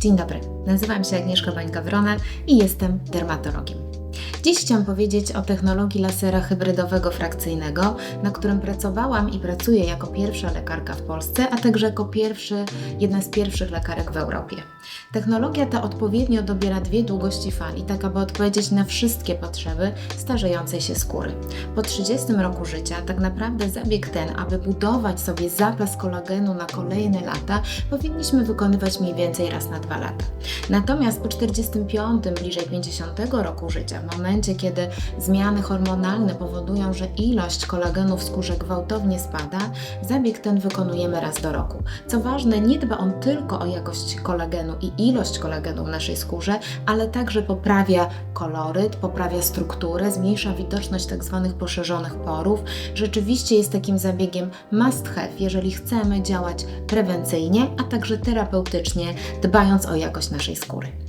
Dzień dobry, nazywam się Agnieszka Bańka-Wrona i jestem dermatologiem. Dziś chciałam powiedzieć o technologii lasera hybrydowego frakcyjnego, na którym pracowałam i pracuję jako pierwsza lekarka w Polsce, a także jako pierwszy, jedna z pierwszych lekarek w Europie. Technologia ta odpowiednio dobiera dwie długości fali, tak aby odpowiedzieć na wszystkie potrzeby starzejącej się skóry. Po 30 roku życia tak naprawdę zabieg ten, aby budować sobie zapas kolagenu na kolejne lata, powinniśmy wykonywać mniej więcej raz na dwa lata. Natomiast po 45, bliżej 50 roku życia, w momencie kiedy zmiany hormonalne powodują, że ilość kolagenu w skórze gwałtownie spada, zabieg ten wykonujemy raz do roku. Co ważne, nie dba on tylko o jakość kolagenu i ilość kolagenu w naszej skórze, ale także poprawia koloryt, poprawia strukturę, zmniejsza widoczność tzw. poszerzonych porów. Rzeczywiście jest takim zabiegiem must have, jeżeli chcemy działać prewencyjnie, a także terapeutycznie, dbając o jakość naszej skóry.